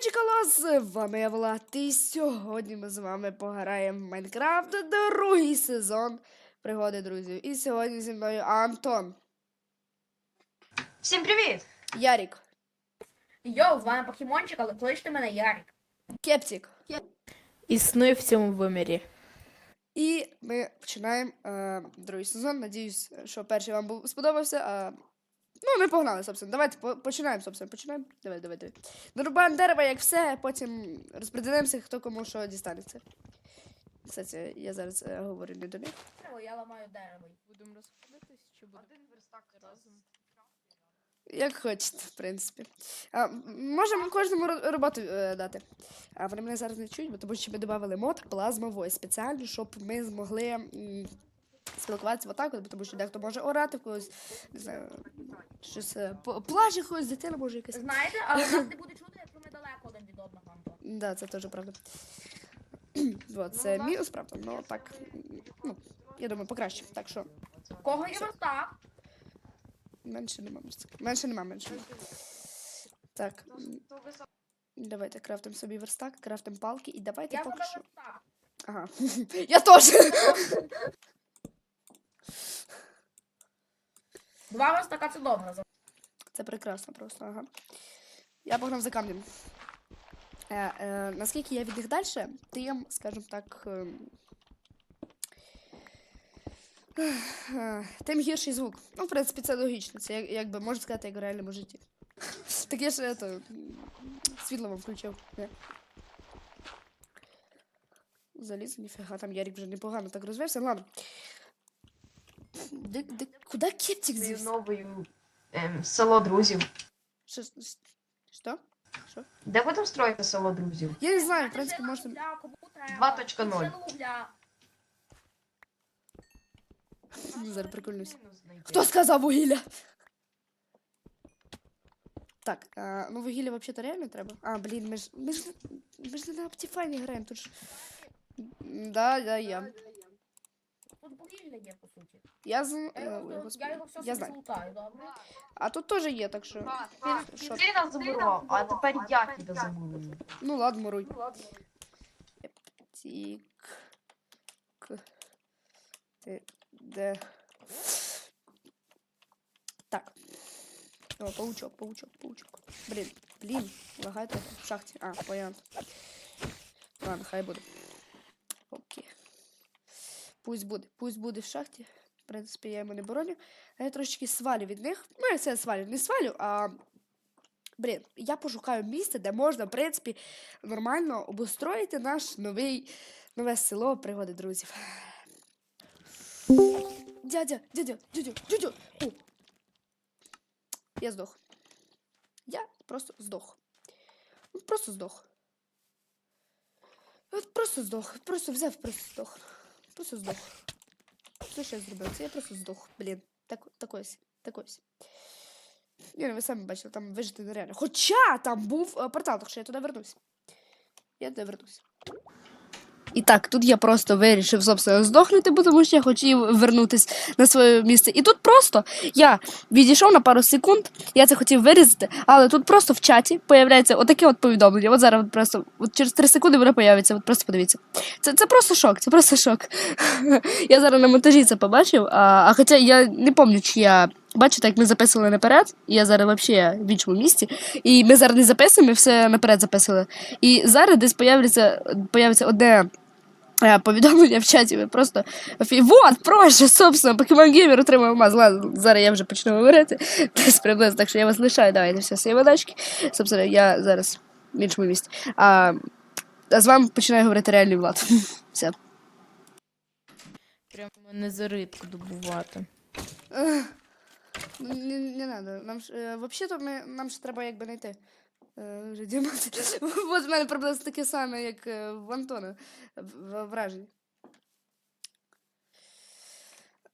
Чікало! З вами я Влад, і сьогодні ми з вами пограємо в Майнкрафт другий сезон пригоди друзів. І сьогодні зі мною Антон, Всім привіт! Ярік, Йоу, з вами покемончик, але кличте мене Ярик. Кептік. Існує в цьому вимірі. І ми починаємо е, другий сезон. Надіюсь, що перший вам був сподобався. А... Ну, ми погнали, собственно. Давайте по- починаємо, собственно. Починаємо. Давай, давай, давай. Нарубаємо дерева, як все, потім розподілимося, хто кому що дістанеться. Кстати, я зараз е, говорю не до них. Я ламаю дерево. Будемо розходитись чи будемо разом? Як хочете, в принципі. А, м- можемо кожному ро- роботу е, дати. А вони мене зараз не чують, бо тому що ми додали мод Voice спеціально, щоб ми змогли м, спілкуватися отак, от, тому що дехто може орати когось, не знаю, щось е, плаче когось, дитина може якась. Знаєте, але нас не буде чути, якщо ми далеко один від одного, Антон. Да, це теж правда. Вот, це мінус, правда, ну так, ну, я думаю, покраще. Так що, У Кого є верстак? менше нема, менше- менше нема, менше нема. Так, м, давайте крафтимо собі верстак, крафтимо палки і давайте Я поки буду що. верстак. Ага. Я теж. Два верстака це добре. Це прекрасно просто, ага. Я погнав за камнем. Е, е, наскільки я від них далі, тим, скажімо так. ем, е, Тим гірший звук. Ну, в принципі, це логічно. Це як, якби можна сказати, як в реальному житті. Так я ж это, світло вам включив. Не? Заліз, ніфіга, там Ярик вже непогано так розвився. Ладно. Де, де, куди кептик Зі з'ївся? новою ем, село друзів. Що? с- Що? Що? Де будемо строїти село друзів? Я не знаю, в принципі, можна. Вугля, кому 2.0. Ще вугля. Ну, Зараз прикольнусь. Хто сказав вугілля? Так, а, ну вугілля взагалі-то реально треба. А, блін, ми ж. Ми ж, ми ж не на Optifine граємо, тут ж. Да, да, я. Тут вугілля є, по суті. Я з. Я е, його, ой, я господи. його все Я собі знаю. злутаю, добре? А тут теж є, так що. Ти, Що? ти нас замурував, а тепер я тебе замурую. Ну ладно, муруй. Тік. К. Ти. Де. Так. О, паучок, паучок, паучок. Блін, блін, лагай трохи в шахті. А, понятно. Ладно, хай буде. Окей. Пусть буде, пусть буде в шахті. В принципі, я йому не бороню. Я трошечки свалю від них. Ну, я це свалю, не свалю, а. Блін, я пошукаю місце, де можна, в принципі, нормально обустроїти наш новий нове село пригоди друзів. Дядя, дядя, дядя, дядя. О. Я здох. Я просто здох. Просто здох. Просто здох. Просто взяв, просто здох. Просто здох. Що ще я зробив? Це я просто здох. Блін. Так, такось. Такось. Ні, ну ви самі бачили, там вижити нереально. Хоча там був е, портал, так що я туди вернусь. Я туди вернусь. І так, тут я просто вирішив, собственно, здохнути, бо тому що я хотів вернутися на своє місце. І тут просто я відійшов на пару секунд, я це хотів вирізати, але тут просто в чаті появляється отаке от повідомлення. От зараз от просто от через 3 секунди воно появиться. От просто подивіться. Це, це просто шок, це просто шок. я зараз на монтажі це побачив, а, а хоча я не пам'ятаю, чи я бачу, так як ми записували наперед. і Я зараз взагалі в іншому місці. І ми зараз не записуємо, ми все наперед записували. І зараз десь появиться, появиться одне. е, Повідомлення в чаті, ви просто Вот, проще, собственно, Покемон Геймер отримав алмаз. Ладно, зараз я вже почну говорити. Десь приблизно, так що я вас лишаю, давайте все свої водачки. Собственно, я зараз в іншому місці. А, а з вами починаю говорити реальний влад. Все. Прямо мене незаритку добувати. Не, не надо. Нам ж, е, взагалі-то ми, нам ж треба якби знайти. Е, вже діаманти. От в мене приблизно таке саме, як е, в Антона в, в.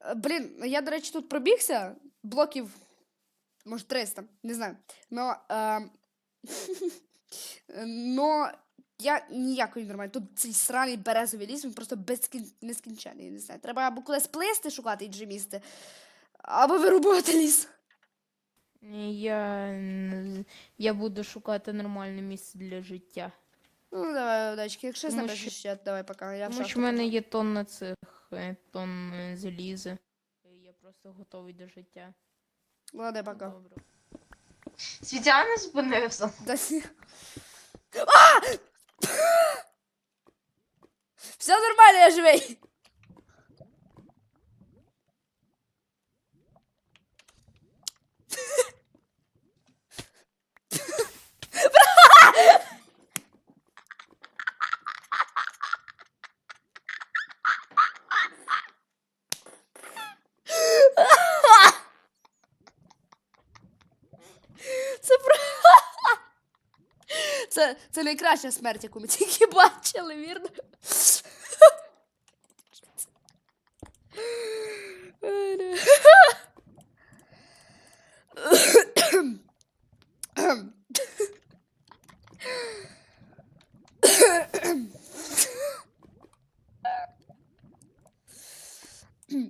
Е, Блін, я, до речі, тут пробігся блоків, може, 300, не знаю. Но, е, но я ніякої нормально. Тут цей сраний березовий ліс, він просто безкін... нескінчений, не знаю. Треба або кудись плисти шукати інше місце, або вирубувати ліс. Я, я буду шукати нормальне місце для життя. Ну, давай, удачки. Якщо знайдеш що- ще, давай пока. Я Тому що в мене є тонна цих е, тонн е, заліза. Я просто готовий до життя. Ладно, пока. Добре. Світяне зупинився. Да ні. А! Все нормально, я живий. Це про... Це, найкраща смерть, яку ми тільки бачили, вірно?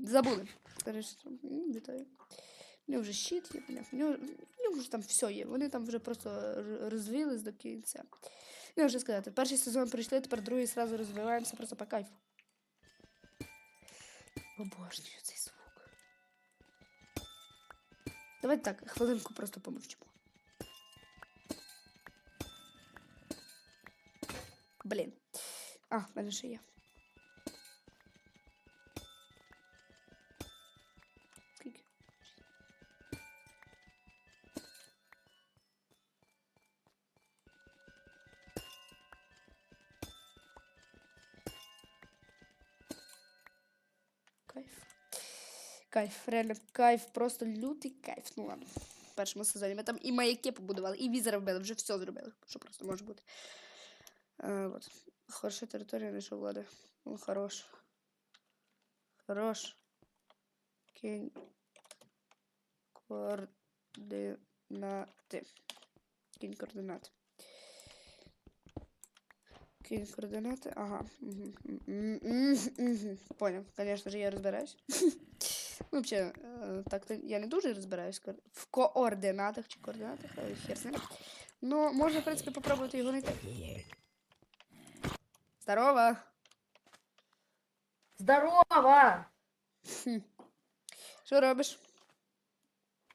Забули. Вітаю. У нього вже щит є, поняв. Вже там все є. Вони там вже просто розвились до кінця. Не вже сказати, перший сезон прийшли, тепер другий зразу розвиваємося просто по кайфу. Обожнюю цей звук. Давайте так, хвилинку просто помовчимо. Блін. А, в мене ще є. Кайф, реально кайф, просто лютий кайф. Ну ладно. В першому сезоні ми там і маяки побудували, і візер робили, вже все зробили, що просто може бути. А, от. Хороша територія знайшов влада. Ну, хорош. Хорош. Кінь. Координати. Кінь координати. Кінь координати. Ага. Угу. Угу. Понял. Конечно же, я розбираюсь. Ну, взагалі, е, так я не дуже розбираюсь в координатах чи координатах, але хер з ним. Ну, можна, в принципі, попробувати його знайти. Здорово! Здорово! Хм. Що робиш?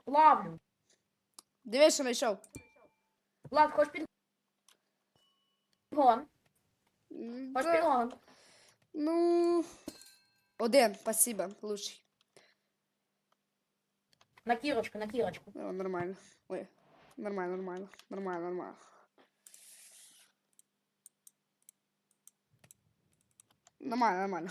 Плавлю. Дивись, що знайшов. Влад, хочеш підгон? М, Хочеш підгон? Ну. Один, спасибо, лучший. На кірочку, на кірочку. О, нормально. Ой, нормально, нормально, нормально, нормально. Нормально, нормально.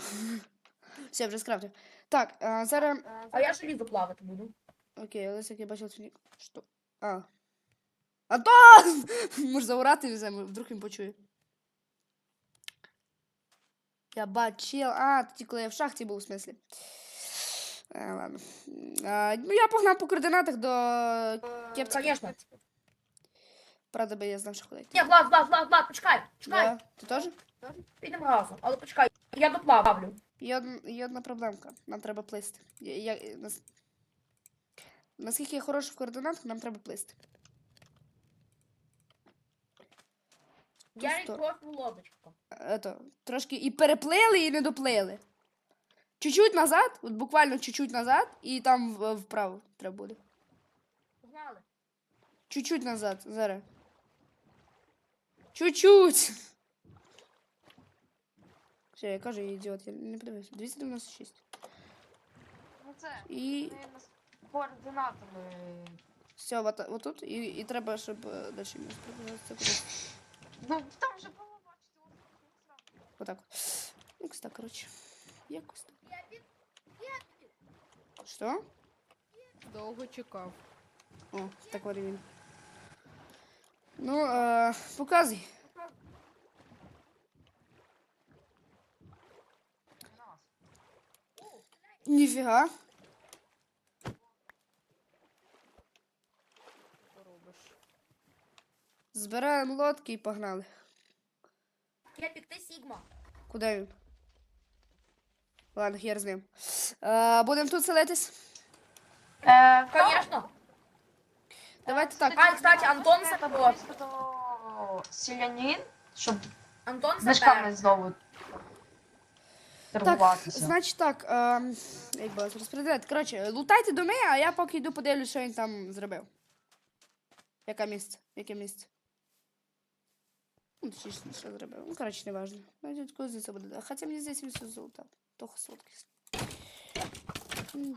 Все, вже скрафтив. Так, а, зараз. А я желізо плавати буду. Окей, Олеся, як я бачив цю ні- Що? А. А то! Може заурати візьмемо, вдруг він почує. Я бачив. А, тоді, коли я в шахті був, в смислі. А, ладно. А, ну, я погнав по координатах до кепця. Звісно. Правда, би я знав, що ходить. Ні, Влад, Влад, Влад, Влад, почекай, почекай. Да. Ти теж? Підемо разом, але почекай, я доплавлю. Є, од- є одна проблемка. Нам треба плисти. Я, я, нас... Наскільки я хороший в координатах, нам треба плисти. Я Пусто. відкрою лодочку. Ето, трошки і переплили, і не доплили. Чуть-чуть назад, от буквально чуть-чуть назад, і там в- вправо треба буде. Погнали. Чуть-чуть назад, зараз. Чуть-чуть. Все, я кажу, я ідіот, я не подивився. 296. Ну це І вони нас координатами. все, от, отут, і, і треба, щоб е, далі ми спробувалися кудись. Ну там вже було бачити. ось тут Отак. Якось так, коротше. Якось так. Що? Довго чекав. О, так от і він. Ну, е, показуй. Ніфіга. Що робиш? Збираємо лодки і погнали. Я пікти Сігма. Куди він? Ладно, хер з ним. Е, будемо тут селитись. Е, Конечно. Давайте так. А, кстати, Антон Сапог. селянин, щоб Антон Сапер. знову Так, торгуватися. значить так, ем, як би вас. Коротше, лутайте доми, а я поки йду подивлюсь, що він там зробив. Яке місце? Яке місце? Ну, точніше, що зробив. Ну, коротше, не буде. Хоча мені здається, він все золотав. Того сладкий.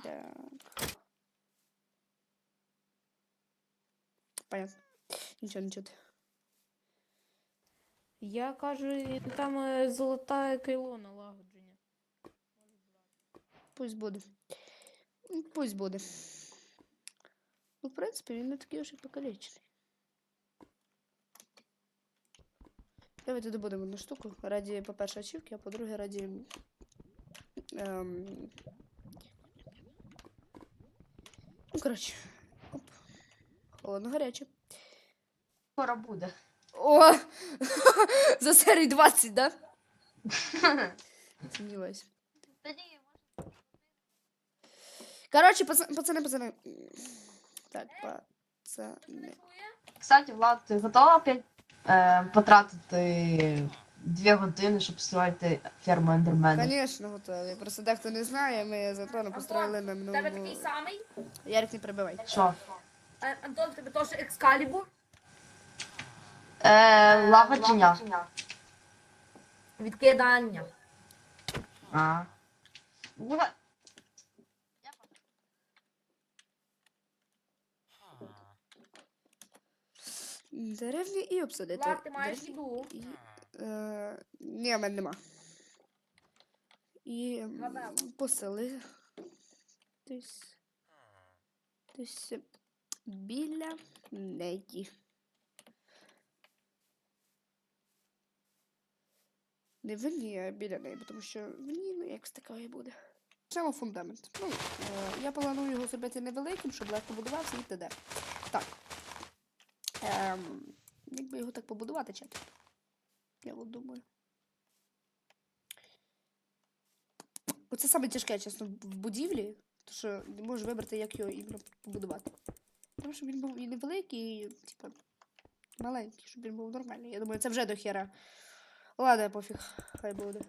Так. Понятно. Нічого, нічого. Я кажу, там е, золоте крило налагодження. Пусть буде. Ну, Пусть буде. Ну, в принципі, він не такий вже покалечений. Давайте добудемо одну штуку. Раді, по-перше, ачівки, а по-друге, раді. Ем... Ну, коротше. Оп. Холодно гаряче. Скоро буде. О! За серію 20, да? Сумніваюся. Тоді Коротше, пацани, пацани, пацани. Так, пацани. Кстати, Влад, ти готова опять е, потратити дві години, щоб створити ферму ендермена? Звісно, готові. Просто дехто не знає, ми з Антоном построїли на тебе такий самий. Ярик, не перебивай. Що? Е, Антон, тебе теж екскалібур. Е, лагодження. Відкидання. А. Деревні і обсадити. Влад, ти маєш Деревні їду. і, е, Ні, в мене нема. І посели. Десь. Десь біля неї. Не в ній, а біля неї, тому що в ній ну, якось такої буде. Саме фундамент. Ну, е, я планую його зробити невеликим, щоб легко будувався і т.д. Так. Ем, як би його так побудувати, чат? Я от думаю. Оце саме тяжке, чесно, в будівлі, то що не можу вибрати, як його іменно побудувати. Тому що він був і невеликий, і, типа, маленький, щоб він був нормальний. Я думаю, це вже до хера. Ладно, пофіг, хай буде.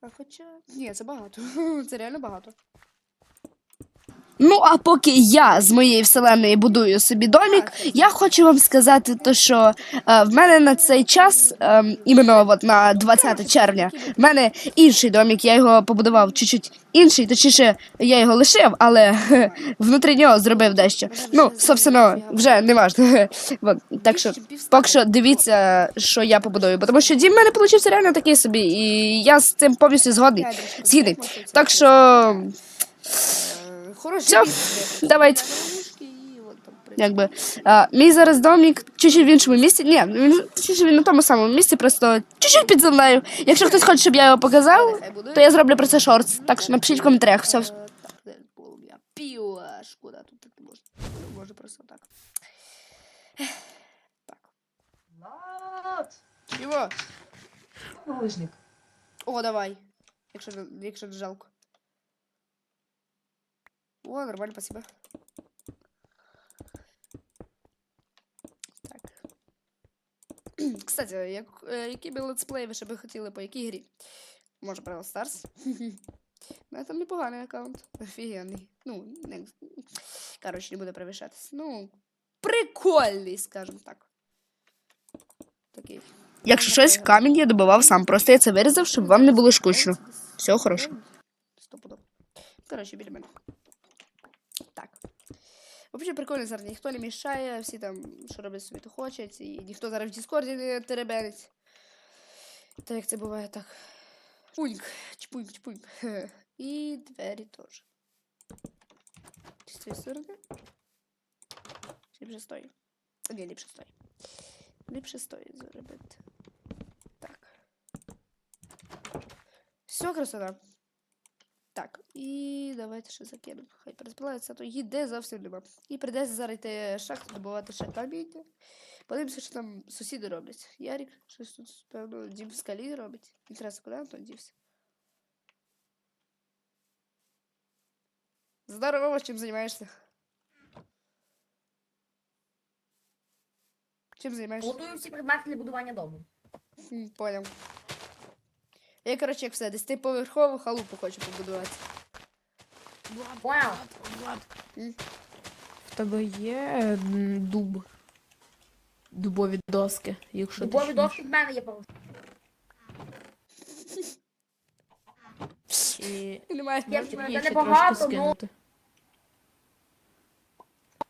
А хоча. Ні, це багато. це реально багато. Ну, а поки я з моєї вселеної будую собі домік, я хочу вам сказати, то, що е, в мене на цей час, е, іменно от на 20 червня, в мене інший домік, я його побудував чуть-чуть інший, точніше, я його лишив, але внутрі нього зробив дещо. Ну, собственно, вже не важливо. Так що, поки що дивіться, що я побудую, бо тому що дім в мене вийшов реально такий собі, і я з цим повністю згодний. Згідний. Так що. Все, давайте. Якби а, мій зараз домик чуть-чуть в іншому місці. Ні, він чуть-чуть він на тому самому місці, просто чуть-чуть під землею. Якщо хтось хоче, щоб я його показав, то я зроблю про це шортс. Так що напишіть в коментарях. Все. Шкода, тут так не можна. Може просто так. Так. Чого? О, давай. Якщо, якщо жалко. О, нормально, спасибо. Так. Кстати, як, е, який би летсплей ви ще би хотіли по якій грі? Може, Brawl Stars? Ну, там непоганий аккаунт. Офігенний. Ну, не... Коротше, не буду перевищатись. Ну, прикольний, скажімо так. Такий. Якщо щось, камінь я добивав сам. Просто я це вирізав, щоб вам не було скучно. Всього хорошого. Стопудов. Коротше, біля мене. Так. Взагалі прикольно зараз ніхто не мішає, всі там, що роблять собі, то хочуть, і ніхто зараз в Діскорді не теребенить. Так як це буває так. Чпуньк, чпуньк, чпуньк. І двері теж. З цієї сторони. Ліпше стої? Ні, ліпше стої. Ліпше стої зробити. Так. Все, красота. Так, і давайте ще закинемо. Хай переспівається, то їде зовсім нема. І прийдеться зараз йти шахту добувати ще каміння. Подивимося, що там сусіди роблять. Ярік щось тут, певно, дім в скалі робить. Інтересно, куди Антон дівся? Здорово, чим займаєшся? Чим займаєшся? Готую всі предмети для будування дому. Хм, Поняв. Я, коротше, як все, десятиповерхову халупу хочу побудувати. Поняв? М? В тебе є дуб. Дубові доски, якщо Дубові точніше. доски в мене є порушення. І Немає. Ну.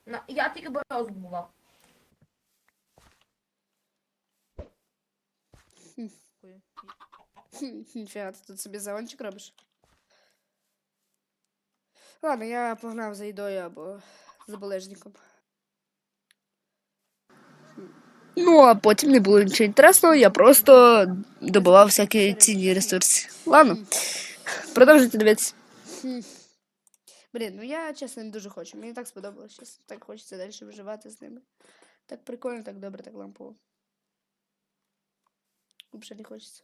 На- Я тільки березу бував. Хм, ти тут собі загончик робиш? Ладно, я погнав за їдою або за болежником. Ну, а потім не було нічого інтересного, я просто добував всякі цінні ресурси. Ладно, продовжуйте дивитися. Блін, ну я чесно не дуже хочу. Мені так сподобалось, чесно. Так хочеться далі виживати з ними. Так прикольно, так добре, так лампово. Взагалі не хочеться.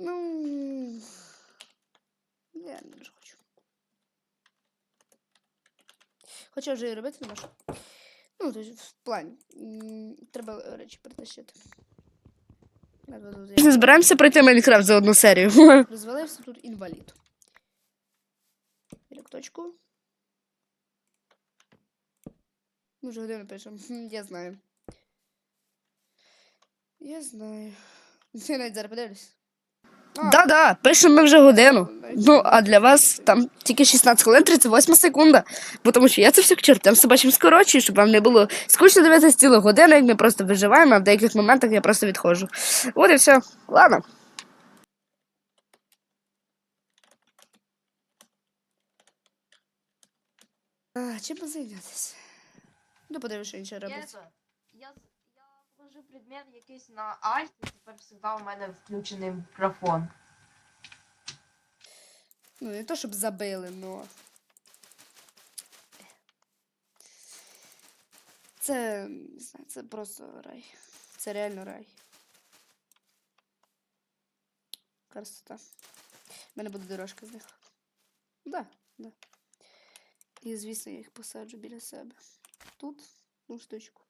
Ну. Я не дуже хочу. Хоча вже і робити не можу. Ну, то в плані. Треба речі притащити. Не збираємося пройти Майнкрафт за одну серію. Розвалився тут інвалід. Біля точку. Ми вже годину пишемо. Я знаю. Я знаю. Я навіть зараз подивлюсь. Да-да, пишемо ми вже годину. Ну, а для вас там тільки 16 хвилин 38 секунда. Бо тому що я це все к чортам собачим скорочую, щоб вам не було скучно дивитися цілу годину, як ми просто виживаємо, а в деяких моментах я просто відходжу. От і все. Ладно. А, чим зайнятися? Ну, подивись, що інше Вложив предмет якийсь на Alt, і тепер завжди у мене включений мікрофон. Ну, не то, щоб забили, но. Це, не знаю, це просто рай. Це реально рай. Красота. У мене буде дорожка з них. Да, да. І, звісно, я їх посаджу біля себе. Тут одну штучку.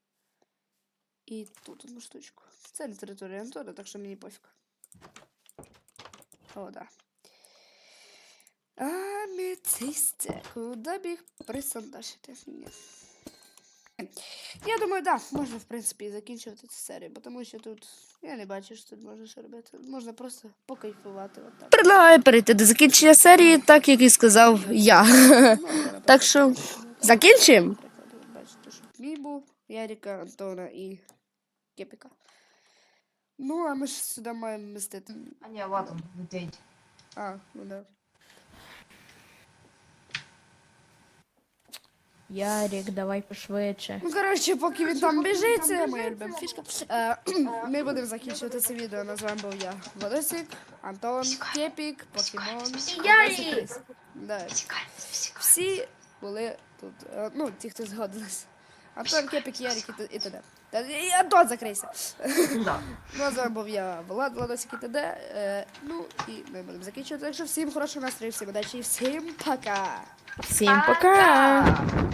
І тут одну штучку. Це не територія Антона, так що мені пофіг. О, да. Аметисте, куди б їх присандашити? Ні. Я думаю, да, можна, в принципі, закінчувати цю серію, бо тому що тут я не бачу, що тут можна що робити. Можна просто покайфувати. Отак. Предлагаю перейти до закінчення серії, так як і сказав я. Так що закінчуємо. Бачите, щоб мій був, Яріка, Антона і Кепіка. Ну, а ми ж сюди маємо містити. А ні, вот он, летить. А, ну да. Ярік, давай пошвидше. Ну, коротше, поки він там біжить, це моя любима фішка. Е, ми будемо закінчувати це відео. На з вами був я, Владосик, Антон, Кепік, Покемон. Да. Всі були тут. Е, ну, ті, хто згодились. Антон, Кепік, Ярик і т- і т.д. Та- І Антон, закрийся. Да. Ну, а з вами був я, Влад, Владосик і т.д. Е, ну, і ми будемо закінчувати. Так що всім хорошого настрою, всім удачі і всім пока! Всім пока! Пока!